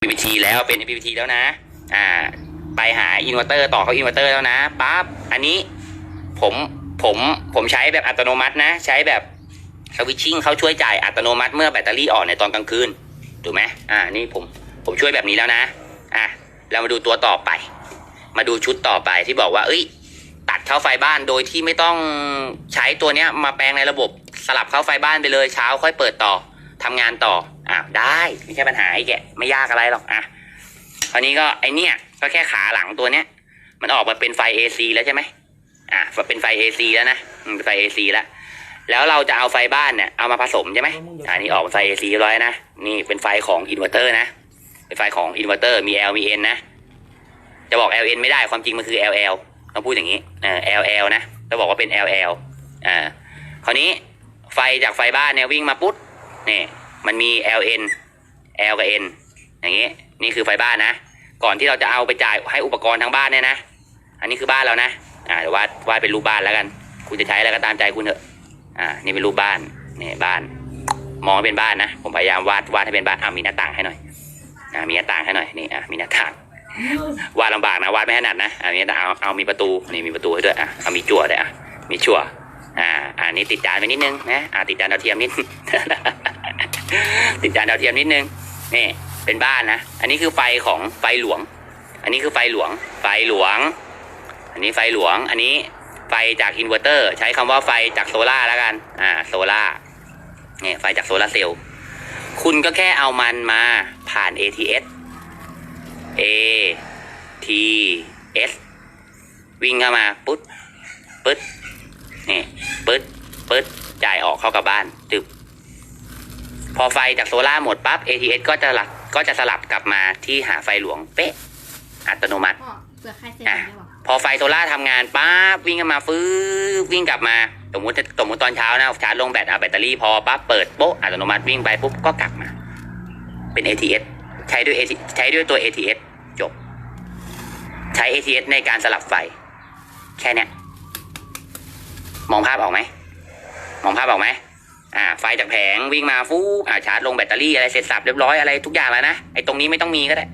PPT แล้วเป็น PPT แล้วนะ อ่า ไปหาอินเวอร์เตอร์ต่อเข้าอินเวอร์เตอร์แล้วนะปั๊บอันนี้ผมผมผมใช้แบบอัตโนมัตินะ ใช้แบบสวิตชิ่งเขาช่วยจ่ายอัตโนมัติเมื่อแบตเตอรี่อ่อนในตอนกลางคืนถูกไหมอ่านี่ผมผมช่วยแบบนี้แล้วนะอะเรามาดูตัวต่อไป มาดูชุดต่อไปที่บอกว่า เอ้ย ตัดเข้าไฟบ้านโดยที่ไม่ต้องใช้ตัวเนี้ยมาแปลงในระบบสลับเข้าไฟบ้านไปเลยเช้าค่อยเปิดต่อทำงานต่อ อะได้ไม่ใช่ปัญหาไอ้แกไม่ยากอะไรหรอกอะคราวนี้ก็ไอเนี้ยก็แค่ขาหลังตัวเนี้ย มันออกมาเป็นไฟ AC แล้วใช่ไหมอะเป็นไฟ AC แล้วนะเป็นไฟ AC แล้วแล้วเราจะเอาไฟบ้านเนี่ยเอามาผสมใช่ไหมอันนี้ออกเป็นไฟ AC เรียบร้อยนะนี่เป็นไฟของอินเวอร์เตอร์นะเป็นไฟของอินเวอร์เตอร์มี L มี N นะจะบอก LN ไม่ได้ความจริงมันคือ LL ต้องพูดอย่างนี้เออ LL นะจะบอกว่าเป็น LL อ่าคราวนี้ไฟจากไฟบ้านเนี่ยวิ่งมาปุ๊บนี่ มันมี LN L กับ N อย่างนี้ นี่คือไฟบ้านนะ ก่อนที่เราจะเอาไปจ่ายให้อุปกรณ์ทั้งบ้านเนี่ยนะ อันนี้คือบ้านเรานะ อ่าเดี๋ยววาดวาดเป็นรูปบ้านแล้วกัน คุณจะใช้อะไรก็ตามใจคุณเถอะ อ่า นี่เป็นรูปบ้าน นี่บ้าน มองเป็นบ้านนะ ผมพยายามวาดวาดให้เป็นบ้านอ่ามีหน้าต่างให้หน่อย อ่า มีหน้าต่างให้หน่อย นี่ อ่ามีหน้าต่าง วาดลำบากนะ วาดไม่ถนัดนะอันนี้แต่เอาเอามีประตู นี่มีประตูให้ด้วย อะเอามีจั่วด้วยอะมีจั่วอ่า อันนี้ติดจานไปนิดนึงนะ อ่าติดจานดาวเทียมนิด ติดจานดาวเทียมนิดนึงนี่เป็นบ้านนะ อันนี้คือไฟของไฟหลวง อันนี้คือไฟหลวง ไฟหลวง อันนี้ไฟหลวง อันนี้ไฟจากอินเวอร์เตอร์ ใช้คำว่าไฟจากโซล่าแล้วกัน อ่า โซล่าเนี่ยไฟจากโซล่าเซลล์ คุณก็แค่เอามันมาผ่าน ATS A T S วิ่งเข้ามาปุ๊บปึ๊ดนี่ปึ๊ดปึ๊ดจ่ายออกเข้ากับบ้านจึบ พอไฟจากโซล่าร์หมดปั๊บ ATS ก็จะหลักก็จะสลับกลับมาที่หาไฟหลวงเป๊ะ อัตโนมัติพ่อเผื่อใครเซ็นอะได้บอกพอไฟโซล่าร์ทำงานปั๊บวิ่งเข้ามาฟื้บวิ่งกลับมา สมมติสมมติตอนเช้านะชาร์จลงแบตเอาแบตเตอรี่พอปั๊บเปิดโป๊ะอัตโนมัติวิ่งไปปุ๊บก็กลับมา เป็น ATS ใช้ด้วย AT ใช้ด้วยตัว ATS จบ ใช้ ATS ในการสลับไฟ แค่เนี้ยมองภาพออกไหมมองภาพออกไหม อ่าไฟจากแผงวิ่งมาฟูบอ่าชาร์จลงแบตเตอรี่อะไรเสร็จสับเรียบร้อยอะไรทุกอย่างแล้วนะไอ้ตรงนี้ไม่ต้องมีก็ได้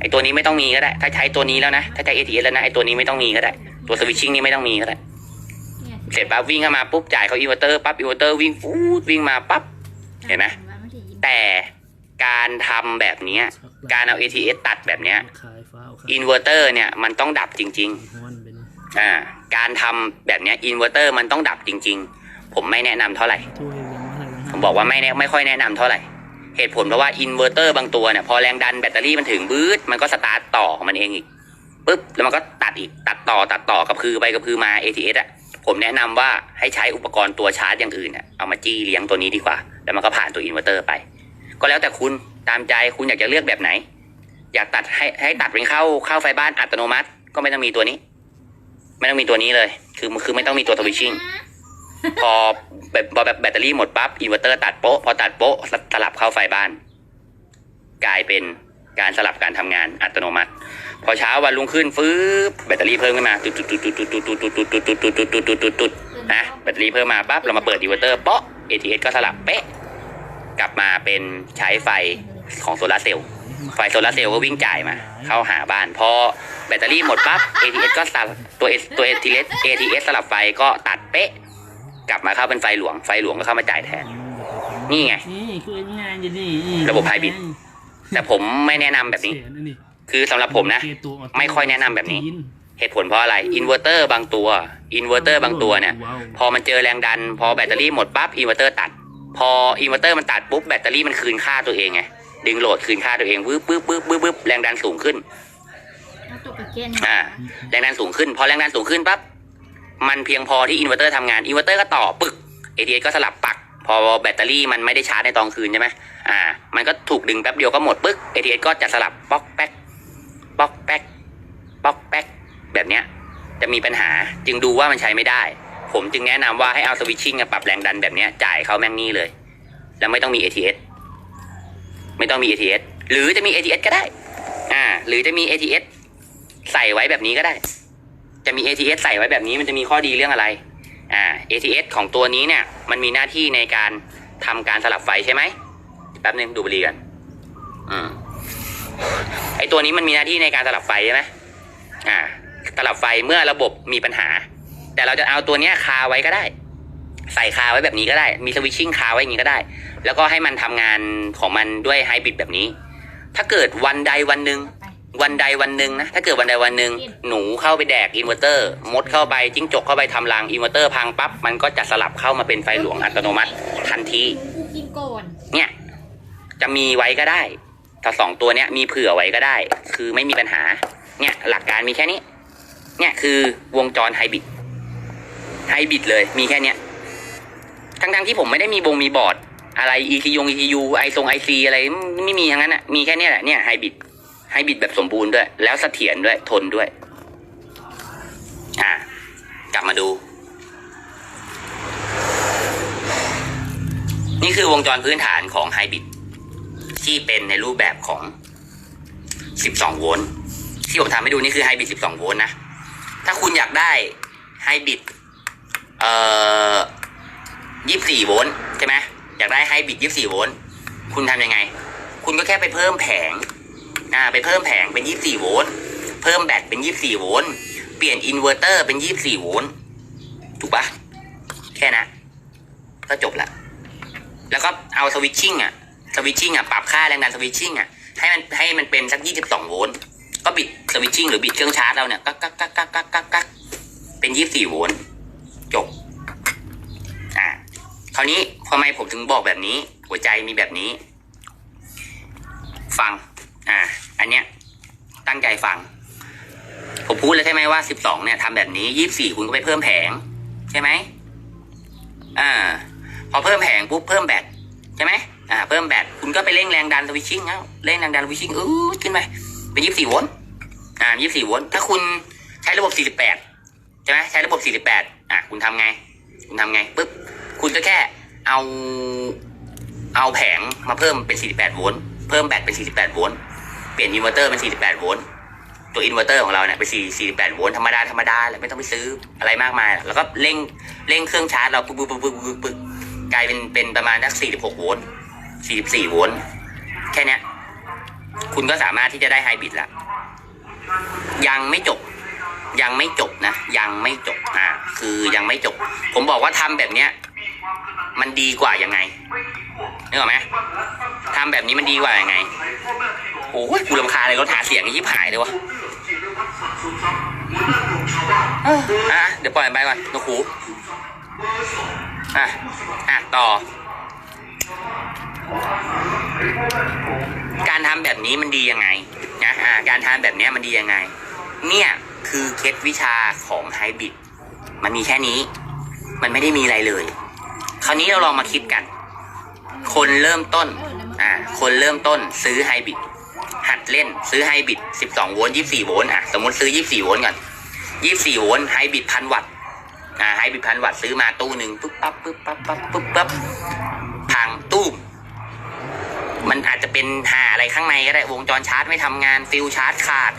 ไอ้ตัวนี้ไม่ต้องมีก็ได้ ถ้าใช้ตัวนี้แล้วนะ ถ้าใช้ ATS แล้วนะไอ้ตัวนี้ไม่ต้องมีก็ได้ ตัวสวิตชิ่งนี่ไม่ต้องมีก็ได้เนี่ยเสร็จปั๊บวิ่งเข้ามาปุ๊บจ่ายเขาอินเวอร์เตอร์ปั๊บอินเวอร์เตอร์วิ่งฟูดวิ่งมาปั๊บเห็นไหมวันที่ยี่สิบแต่การทำแบบเนี้ยการเอา ATS ตัดแบบเนี้ยขายฟ้าเอาขายอินเวอร์เตอร์เนี่ยมันต้องดับจริงฮ้อนเป็นๆอ่าการทำแบบเนี้ยอินเวอร์เตอร์มันต้องดับจริง ๆ ผมไม่แนะนำเท่าไหร่ ผมบอกว่าไม่แนะไม่ค่อยแนะนำเท่าไหร่ เหตุผลเพราะว่าอินเวอร์เตอร์บางตัวเนี่ยพอแรงดันแบตเตอรี่มันถึงบืดมันก็สตาร์ทต่อของมันเองอีกปุ๊บแล้วมันก็ตัดอีกตัดต่อตัดต่อกับคือไปกับคือมา ATS อะผมแนะนำว่าให้ใช้อุปกรณ์ตัวชาร์จอย่างอื่นอะเอามาจี้เลี้ยงตัวนี้ดีกว่า แล้วมันก็ผ่านตัวอินเวอร์เตอร์ไป ก็แล้วแต่คุณตามใจคุณอยากจะเลือกแบบไหน อยากตัดให้ให้ตัดเป็นเข้าเข้าไฟบ้านอัตโนมัติ ก็ไม่ต้องมีตัวนี้ ไม่ต้องมีตัวนี้เลย คือคือไม่ต้องมีตัวสวิตชิ่ง พอแบบแบตเตอรี่หมดปั๊บอินเวอร์เตอร์ตัดโป๊ะพอตัดโป๊ะสลับเข้าไฟบ้าน กลายเป็นการสลับการทำงานอัตโนมัติ พอเช้าวันรุ่งขึ้นฟื้บแบตเตอรี่เพิ่มขึ้นมาตุดตุดตุดตุดตุดตุดตุดตุดตุดตุดตุดตุดตุดตุดตุดตุดนะแบตเตอรี่เพิ่มมาปั๊บเรามาเปิดอินเวอร์เตอร์เป๊ะ ATS ก็สลับเป๊ะ กลับมาเป็นใช้ไฟของโซลาร์เซลล์ไฟโซลาร์เซลล์ก็วิ่งจ่ายมา เข้าหาบ้าน พอแบตเตอรี่หมดปั๊บ ATS ก็สลับตัวตัว ATS ATS สลับไฟก็ตัดเป๊ะ กลับมาเข้าเป็นไฟหลวงไฟหลวงก็เข้ามาจ่ายแทน นี่ไง นี่คือง่ายอย่างนี้ระบบไฮบริด แต่ผมไม่แนะนำแบบนี้คือสำหรับผมนะไม่ค่อยแนะนำแบบนี้เหตุผลเพราะอะไรอินเวอร์เตอร์บางตัวอินเวอร์เตอร์บางตัวเนี่ยพอมันเจอแรงดัน พอแบตเตอรี่หมดปั๊บอินเวอร์เตอร์ตัด พออินเวอร์เตอร์มันตัดปุ๊บแบตเตอรี่มันคืนค่าตัวเองไงดึงโหลดคืนค่าตัวเองวืบปึ๊บปึ๊บปึ๊บปึ๊บแรงดันสูงขึ้น แล้วตัวกระเกนอ่าแรงดันสูงขึ้น พอแรงดันสูงขึ้นปั๊บ มันเพียงพอที่อินเวอร์เตอร์ทำงานอินเวอร์เตอร์ก็ต่อปึก ATS ก็สลับปัก พอแบตเตอรี่มันไม่ได้ชาร์จในตอนคืนใช่ไหมอ่า มันก็ถูกดึงแป๊บเดียวก็หมดปึ๊ก ATS ก็จะสลับป๊อกแป๊กป๊อกแป๊กป๊อกแป๊กแบบเนี้ยจะมีปัญหาจึงดูว่ามันใช้ไม่ได้ ผมจึงแนะนำว่าให้เอาสวิตชิ่งปรับแรงดันแบบเนี้ยจ่ายเขาแม่งนี่เลย แล้วไม่ต้องมี ATS ไม่ต้องมี ATS หรือจะมี ATS ก็ได้ อ่า หรือจะมี ATS ใส่ไว้แบบนี้ก็ได้ จะมี ATS ใส่ไว้แบบนี้มันจะมีข้อดีเรื่องอะไรอ่า ATS ของตัวนี้เนี่ยมันมีหน้าที่ในการทำการสลับไฟใช่ไหมแป๊บนึงดูบุรีกันอืมไอตัวนี้มันมีหน้าที่ในการสลับไฟใช่ไหมอ่าสลับไฟเมื่อระบบมีปัญหา แต่เราจะเอาตัวเนี้ยคาไว้ก็ได้ ใส่คาไว้แบบนี้ก็ได้ มีสวิตชิ่งคาไว้อย่างนี้ก็ได้ แล้วก็ให้มันทำงานของมันด้วยไฮบริดแบบนี้ ถ้าเกิดวันใดวันหนึ่ง วันใดวันหนึ่งนะถ้าเกิดวันใดวันหนึ่งหนูเข้าไปแดกอินเวอร์เตอร์ มดเข้าไปจิ้งจกเข้าไปทำรังอินเวอร์เตอร์พังปั๊บมันก็จะสลับเข้ามาเป็นไฟหลวงอัตโนมัติ ทันที กูกินก่อนเนี่ยจะมีไว้ก็ได้ถ้าสองตัวเนี้ยมีเผื่อไว้ก็ได้ คือไม่มีปัญหา เนี่ยหลักการมีแค่นี้ เนี่ยคือวงจรไฮบริดไฮบริดเลยมีแค่เนี้ยทั้งๆที่ผมไม่ได้มีบงมีบอร์ด อะไร ECU ECU ไอทรงไอซีอะไรไม่ไม่มีทั้งนั้นอะมีแค่เนี้ยแหละเนี่ยไฮบริด ไฮบริดแบบสมบูรณ์ด้วย แล้วเสถียรด้วยทนด้วย อ่ากลับมาดู นี่คือวงจรพื้นฐานของไฮบิดที่เป็นในรูปแบบของ 12 โวลต์ที่ผมทำให้ดูนี่คือไฮบิด 12 โวลต์นะ ถ้าคุณอยากได้ไฮบิดเอ่อ24 โวลต์ใช่ไหมอยากได้ไฮบิด 24 โวลต์คุณทำยังไง คุณก็แค่ไปเพิ่มแผง อ่าไปเพิ่มแผงเป็น24โวลต์เพิ่มแบตเป็น24โวลต์เปลี่ยนอินเวอร์เตอร์เป็น24โวลต์ถูกปะแค่นะก็จบละแล้วก็เอาสวิตชิ่งอะสวิตชิ่งอะปรับค่าแรงดันสวิตชิ่งอะให้มันให้มันเป็นสัก22โวลต์ก็บิดสวิตชิ่งหรือบิดเครื่องชาร์จเราเนี่ยกักกักกักกักกักกักกักเป็น24โวลต์จบอ่าคราวนี้ทำไมผมถึงบอกแบบนี้ หัวใจมีแบบนี้ ฟัง อ่า อันเนี้ยตั้งใจฟัง ผมพูดแล้วใช่ไหมว่า12เนี่ยทำแบบนี้24คุณก็ไปเพิ่มแผง ใช่ไหมอ่า พอเพิ่มแผงปุ๊บเพิ่มแบตใช่ไหมอ่า เพิ่มแบตคุณก็ไปเร่งแรงดันสวิตชิ่งเอาเร่งแรงดันสวิตชิ่งอือขึ้นไปเป็นยี่สิบสี่โวลต์อ่ายี่สิบสี่โวลต์ถ้าคุณใช้ระบบสี่สิบแปดใช่ไหมใช้ระบบสี่สิบแปดอะคุณทำไง คุณทำไงปุ๊บคุณก็แค่เอาเอาแผงมาเพิ่มเป็นสี่สิบแปดโวลต์ เพิ่มแบตเป็นสี่สิบแปดโวลต์ เปลี่ยนอินเวอร์เตอร์เป็นสี่สิบแปดโวลต์ ตัวอินเวอร์เตอร์ของเราเนี่ยเป็นสี่สี่สิบแปดโวลต์ธรรมดาธรรมดาแหละไม่ต้องไปซื้ออะไรมากมาย แล้วก็เร่งเร่งเครื่องชาร์จเราปึ๊บปึ๊บปึ๊บปึ๊บปึ๊บกลายเป็นเป็นประมาณสัก 46 โวลต์ 44 โวลต์ แค่นี้คุณก็สามารถที่จะได้ไฮบริดละยังไม่จบยังไม่จบนะ ยังไม่จบอ่าคือยังไม่จบ ผมบอกว่าทำแบบเนี้ยมันดีกว่ายังไงนึกออกไหมทำแบบนี้มันดีกว่ายังไง โอ้ยกูรำคาญเลยรถหาเสียงยิ่หายเลยวะเอ้ออะเดี๋ยวปล่อยมันไปก่อนนกหูอะอะต่อ การทำแบบนี้มันดียังไงนะอ่าการทำแบบเนี้ยมันดียังไง เนี่ยคือเคล็ดวิชาของไฮบริดมันมีแค่นี้ มันไม่ได้มีอะไรเลย คราวนี้เราลองมาคิดกัน คนเริ่มต้น อ่า คนเริ่มต้นซื้อไฮบริด หัดเล่นซื้อไฮบริด12 โวลต์24 โวลต์อะสมมติซื้อ 24 โวลต์ก่อน 24 โวลต์ไฮบริดพันวัตต์อ่าไฮบริดพันวัตต์ซื้อมาตู้หนึ่งปุ๊บปั๊บปุ๊บปั๊บปั๊บปุ๊บปั๊บพังตู้มมันอาจจะเป็นหาอะไรข้างในก็ได้วงจรชาร์จไม่ทำงานฟิลชาร์จขาด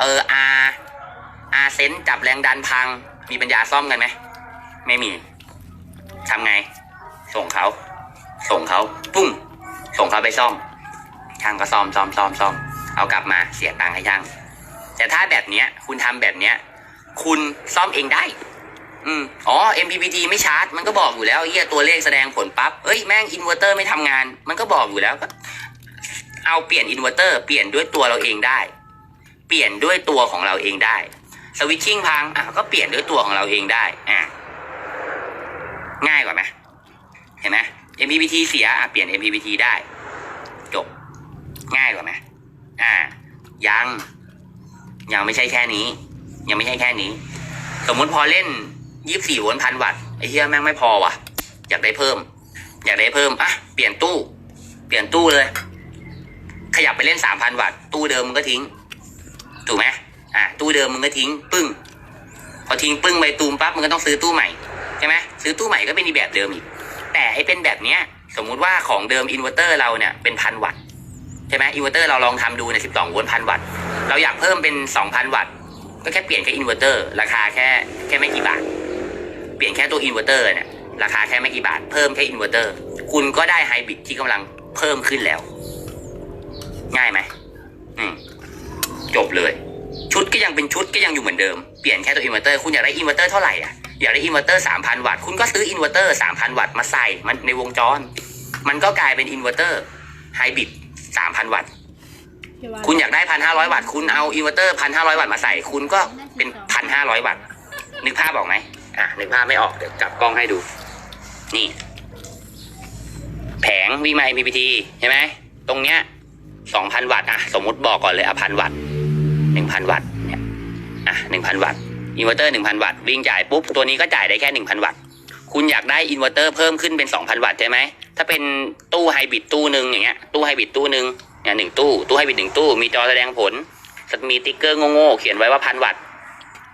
เอออาอาเซนจับแรงดันพัง มีปัญญาซ่อมกันไหมไม่มีทำไง ส่งเขา ส่งเขาปุ้งส่งเขาไปซ่อมช่างก็ซ่อมซ่อมซ่อมซ่อม เอากลับมาเสียตังค์ให้ช่าง แต่ถ้าแบบเนี้ย คุณทำแบบเนี้ย คุณซ่อมเองได้ อืมอ๋อ MPPT ไม่ชาร์จ มันก็บอกอยู่แล้วเฮียตัวเลขแสดงผลปั๊บเอ้ยแม่งอินเวอร์เตอร์ไม่ทำงาน มันก็บอกอยู่แล้วก็เอาเปลี่ยนอินเวอร์เตอร์เปลี่ยนด้วยตัวเราเองได้ เปลี่ยนด้วยตัวของเราเองได้สวิตชิ่งพังอะก็เปลี่ยนด้วยตัวของเราเองได้อะง่ายกว่าไหมเห็นไหม MPPT เสียอะเปลี่ยน MPPT ได้ จบ ง่ายกว่าไหม อ่า ยัง ยังไม่ใช่แค่นี้ ยังไม่ใช่แค่นี้ สมมุติพอเล่นยี่สี่โวลต์พันวัตต์ไอ้เหี้ยแม่งไม่พอว่ะ อยากได้เพิ่ม อยากได้เพิ่มอะเปลี่ยนตู้ เปลี่ยนตู้เลย ขยับไปเล่นสามพันวัตต์ตู้เดิมมึงก็ทิ้ง ถูกไหมอะตู้เดิมมึงก็ทิ้ง ปึ้ง พอทิ้งปึ้งไปตูมปั๊บมึงก็ต้องซื้อตู้ใหม่ใช่ไหมซื้อตู้ใหม่ก็เป็นอีแบบเดิมอีกแต่ไอ้เป็นแบบเนี้ย สมมุติว่าของเดิมอินเวอร์เตอร์เราเนี่ยเป็นพันวัตต์ ช่ไหมอินเวอร์เตอร์เราลองทำดูเนี่ยสิบสองโวลต์พันวัตต์เราอยากเพิ่มเป็นสองพันวัตต์ก็แค่เปลี่ยนแค่อินเวอร์เตอร์ราคาแค่แค่ไม่กี่บาท เปลี่ยนแค่ตัวอินเวอร์เตอร์เนี่ยราคาแค่ไม่กี่บาท เพิ่มแค่อินเวอร์เตอร์คุณก็ได้ไฮบริดที่กำลังเพิ่มขึ้นแล้ว ง่ายไหมอืมยังเป็นชุดก็ยังอยู่เหมือนเดิม เปลี่ยนแค่ตัวอินเวอร์เตอร์คุณอยากได้อินเวอร์เตอร์เท่าไหร่อะอยากได้อินเวอร์เตอร์สามพันวัตต์คุณก็ซื้ออินเวอร์เตอร์สามพันวัตต์มาใส่มันในวงจร มันก็กลายเป็นอินเวอร์เตอร์ไฮบริด สามพันวัตต์พี่ว่าคุณอยากได้พันห้าร้อยวัตต์ คุณเอาอินเวอร์เตอร์พันห้าร้อยวัตต์มาใส่ คุณก็เป็นพันห้าร้อยวัตต์ นึกภาพออกไหมอะ นึกภาพไม่ออก เดี๋ยวกลับกล้องให้ดู นี่ แผงวิ่งมา MPPT ใช่ไหม ตรงเนี้ยสองพันวัตต์ อะ สมมุติบอกก่อนเลยอะพันวัตต์หนึ่งพันวัตต์ เนี่ย อะหนึ่งพันวัตต์ อินเวอร์เตอร์หนึ่งพันวัตต์ วิ่งจ่ายปุ๊บ ตัวนี้ก็จ่ายได้แค่หนึ่งพันวัตต์ คุณอยากได้อินเวอร์เตอร์เพิ่มขึ้นเป็นสองพันวัตต์ใช่ไหม ถ้าเป็นตู้ไฮบริดตู้หนึ่งอย่างเงี้ย ตู้ไฮบริดตู้หนึ่งเนี่ยหนึ่งตู้ ตู้ไฮบริดหนึ่งตู้ มีจอแสดงผล มีติ๊กเกอร์โง่ๆเขียนไว้ว่าพันวัตต์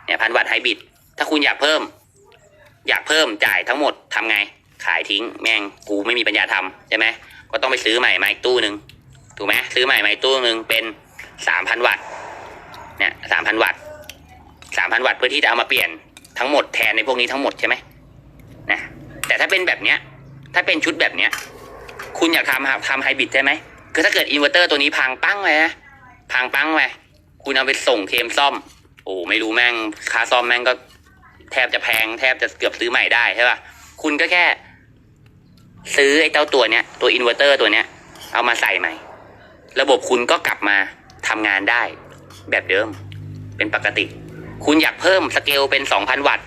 เนี่ยพันวัตต์ไฮบริด ถ้าคุณอยากเพิ่ม อยากเพิ่มจ่ายทั้งหมดทำไง ขายทิ้งแม่งกูไม่มีปัญญาทำใช่ไหม ก็ต้องไปซื้อใหม่มาอีกตู้หนึ่งถูกไหมซื้อใหม่มาอีกตู้หนึ่งเป็นสามพันวัตต์ เนี่ยสามพันวัตต์สามพันวัตต์เพื่อที่จะเอามาเปลี่ยนทั้งหมดแทนในพวกนี้ทั้งหมดใช่ไหม นะแต่ถ้าเป็นแบบเนี้ย ถ้าเป็นชุดแบบเนี้ย คุณอยากทำทำไฮบริดใช่ไหมคือถ้าเกิดอินเวอร์เตอร์ตัวนี้พังปั้งเลยนะพังปั้งไปคุณเอาไปส่งเคมซ่อม โอ้ไม่รู้แม่งค่าซ่อมแม่งก็แทบจะแพง แทบจะเกือบซื้อใหม่ได้ใช่ป่ะคุณก็แค่ ซื้อไอ้เจ้าตัวเนี้ย ตัวอินเวอร์เตอร์ตัวเนี้ย เอามาใส่ใหม่ ระบบคุณก็กลับมาทำงานได้ แบบเดิม เป็นปกติ คุณอยากเพิ่มสเกลเป็นสองพันวัตต์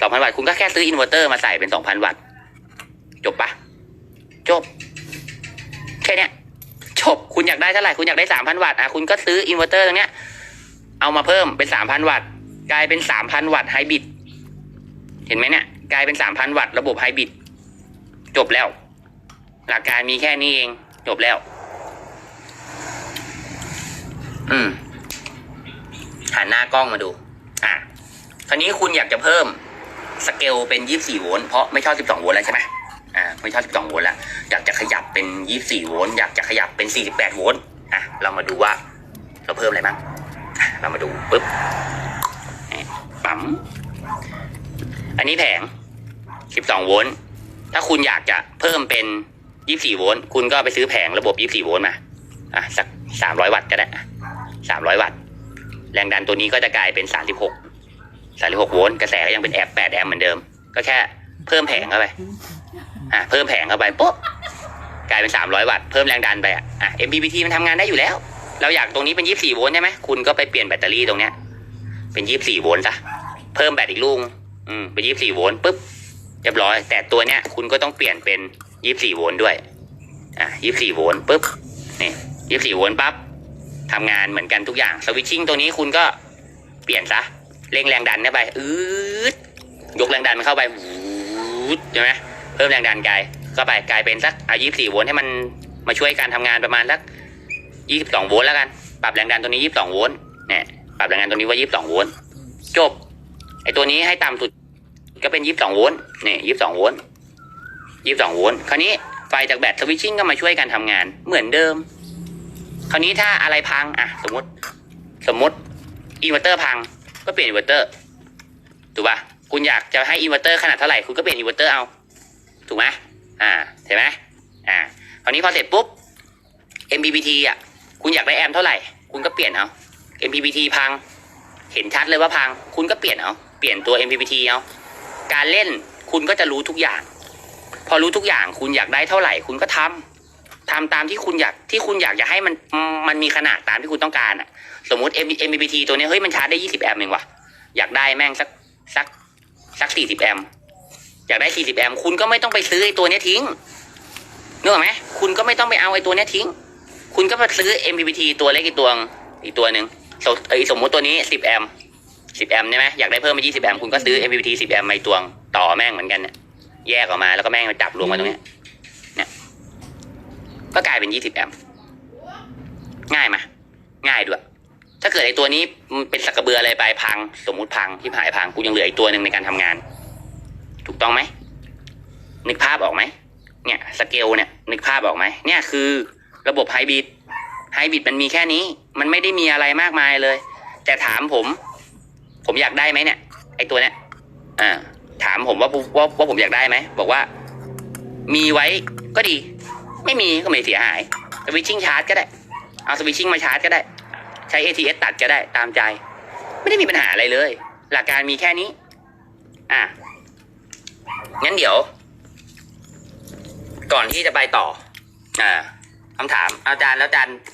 สองพันวัตต์คุณก็แค่ซื้ออินเวอร์เตอร์มาใส่เป็นสองพันวัตต์จบปะจบ แค่เนี้ยจบคุณอยากได้เท่าไหร่คุณอยากได้สามพันวัตต์อะคุณก็ซื้ออินเวอร์เตอร์ตรงเนี้ย เอามาเพิ่มเป็นสามพันวัตต์กลายเป็นสามพันวัตต์ไฮบริดเห็นไหมเนี่ย กลายเป็นสามพันวัตต์ระบบไฮบริดจบแล้ว หลักการมีแค่นี้เอง จบแล้ว อืมหันหน้ากล้องมาดู อะ คราวนี้คุณอยากจะเพิ่ม สเกลเป็นยี่สี่โวลต์เพราะไม่ชอบสิบสองโวลต์แล้วใช่ไหมอ่าไม่ชอบสิบสองโวลต์แล้วอยากจะขยับเป็นยี่สี่โวลต์อยากจะขยับเป็นสี่สิบแปดโวลต์อะเรามาดูว่าเราเพิ่มอะไรบ้างเรามาดูปุ๊บนี่ปั๊มอันนี้แผงสิบสองโวลต์ถ้าคุณอยากจะเพิ่มเป็นยี่สี่โวลต์คุณก็ไปซื้อแผงระบบยี่สี่โวลต์มาอะสักสามร้อยวัตต์ก็ได้สามร้อยวัตต์แรงดันตัวนี้ก็จะกลายเป็นสาม สามสิบหกโวลต์กระแสก็ยังเป็นแอมแปดแอมป์เหมือนเดิม ก็แค่เพิ่มแผงเข้าไป อะเพิ่มแผงเข้าไปปุ๊บกลายเป็นสามร้อยวัตต์เพิ่มแรงดันไปอะอะ MPPT มันทำงานได้อยู่แล้ว เราอยากตรงนี้เป็นยี่สี่โวลต์ใช่ไหมคุณก็ไปเปลี่ยนแบตเตอรี่ตรงเนี้ย เป็นยี่สี่โวลต์ซะเพิ่มแบตอีกลูกอืมเป็นยี่สี่โวลต์ปุ๊บเรียบร้อย แต่ตัวเนี้ยคุณก็ต้องเปลี่ยนเป็นยี่สี่โวลต์ด้วย อะยี่สี่โวลต์ปุ๊บนี่ยี่สี่โวลต์ปั๊บทำงานเหมือนกันทุกอย่างสวิตชิ่งตัวนี้คุณก็เปลี่ยนซะ เร่งแรงดันเข้าไปอืดยกแรงดันมันเข้าไปวูดใช่ไหมเพิ่มแรงดันกายเข้าไปกลายเป็นสักอะยี่สี่โวลต์ให้มันมาช่วยการทำงานประมาณสักยี่สิบสองโวลต์แล้วกัน ปรับแรงดันตัวนี้ยี่สิบสองโวลต์เนี่ยปรับแรงดันตัวนี้ว่ายี่สิบสองโวลต์จบไอตัวนี้ให้ต่ำสุดก็เป็นยี่สิบสองโวลต์เนี่ยยี่สิบสองโวลต์ยี่สิบสองโวลต์คราวนี้ไฟจากแบตสวิตชิ่งก็มาช่วยกันทำงานเหมือนเดิม คราวนี้ถ้าอะไรพังอะ สมมติสมมติอินเวอร์เตอร์พัง ก็เปลี่ยนอินเวอร์เตอร์ถูกป่ะคุณอยากจะให้อินเวอร์เตอร์ขนาดเท่าไหร่คุณก็เปลี่ยนอินเวอร์เตอร์เอา ถูกไหมอ่าเห็นไหมอ่าคราวนี้พอเสร็จปุ๊บ MPPT อะคุณอยากได้แอมเท่าไหร่ คุณก็เปลี่ยนเอา MPPT พัง เห็นชัดเลยว่าพัง คุณก็เปลี่ยนเอา เปลี่ยนตัว MPPT เอาการเล่นคุณก็จะรู้ทุกอย่าง พอรู้ทุกอย่างคุณอยากได้เท่าไหร่ คุณก็ทำ ทำตามที่คุณอยากที่คุณอยากจะให้มันมันมีขนาดตามที่คุณต้องการอะ สมมติ M MPPT ตัวนี้เฮ้ยมันชาร์จได้20แอมป์เองว่ะอยากได้แม่งสักสักสัก40แอมป์อยากได้40แอมป์คุณก็ไม่ต้องไปซื้อไอ้ตัวนี้ทิ้งนึกออกไหมคุณก็ไม่ต้องไปเอาไอ้ตัวนี้ทิ้ง คุณก็มาซื้อ MPPT ตัวเล็กอีกตัวอีกตัวหนึ่งสมสมมติตัวนี้10แอมป์10แอมป์ใช่ไหมอยากได้เพิ่มมา20แอมป์คุณก็ซื้อ MPPT 10แอมป์มาอีกตัวต่อแม่งเหมือนกันเนี่ยแยกออกมาแล้วก็แม่งมาจับรวมกันตรงนี้ ก็กลายเป็น 20 แอมป์ง่ายไหมง่ายด้วย ถ้าเกิดไอ้ตัวนี้เป็นสักกระเบืออะไรไปพัง สมมุติพังที่หายพังกูยังเหลืออีกตัวหนึ่งในการทำงาน ถูกต้องไหมนึกภาพออกไหมเนี่ยสเกลเนี่ยนึกภาพออกไหมเนี่ยคือระบบไฮบริดไฮบริดมันมีแค่นี้ มันไม่ได้มีอะไรมากมายเลย แต่ถามผม ผมอยากได้ไหมเนี่ยไอ้ตัวเนี้ยอ่าถามผมว่าว่าว่าผมอยากได้ไหมบอกว่า มีไว้ก็ดี ไม่มีก็ไม่เสียหายสวิตชิ่งชาร์จก็ได้ เอาสวิตชิ่งมาชาร์จก็ได้ ใช้ ATS ตัดก็ได้ตามใจ ไม่ได้มีปัญหาอะไรเลย หลักการมีแค่นี้ อะ งั้นเดี๋ยว ก่อนที่จะไปต่อ อ่าคำถามอาจารย์แล้วอาจารย์